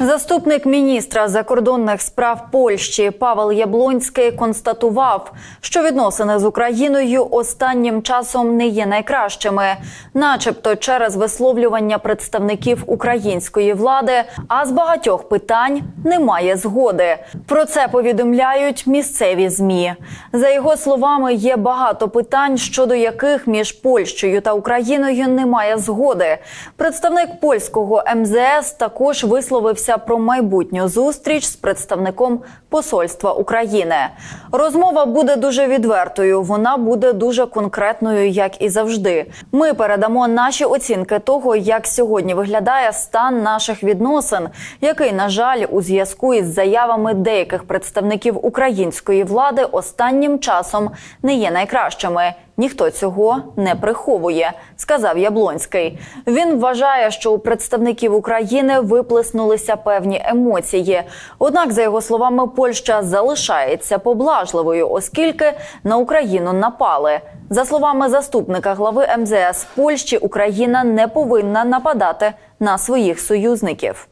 Заступник міністра закордонних справ Польщі Павел Яблонський констатував, що відносини з Україною останнім часом не є найкращими, начебто через висловлювання представників української влади, а з багатьох питань немає згоди. Про це повідомляють місцеві змі. За його словами, є багато питань, щодо яких між Польщею та Україною немає згоди. Представник польського МЗС також висловився про майбутню зустріч з представником посольства України. Розмова буде дуже відвертою. Вона буде дуже конкретною, як і завжди. Ми передамо наші оцінки того, як сьогодні виглядає стан наших відносин, який, на жаль, у зв'язку із заявами деяких представників української влади останнім часом не є найкращими. Ніхто цього не приховує, сказав Яблонський. Він вважає, що у представників України виплеснулися певні емоції. Однак, за його словами, Польща залишається поблажливою, оскільки на Україну напали. За словами заступника глави МЗС Польщі, Україна не повинна нападати на своїх союзників.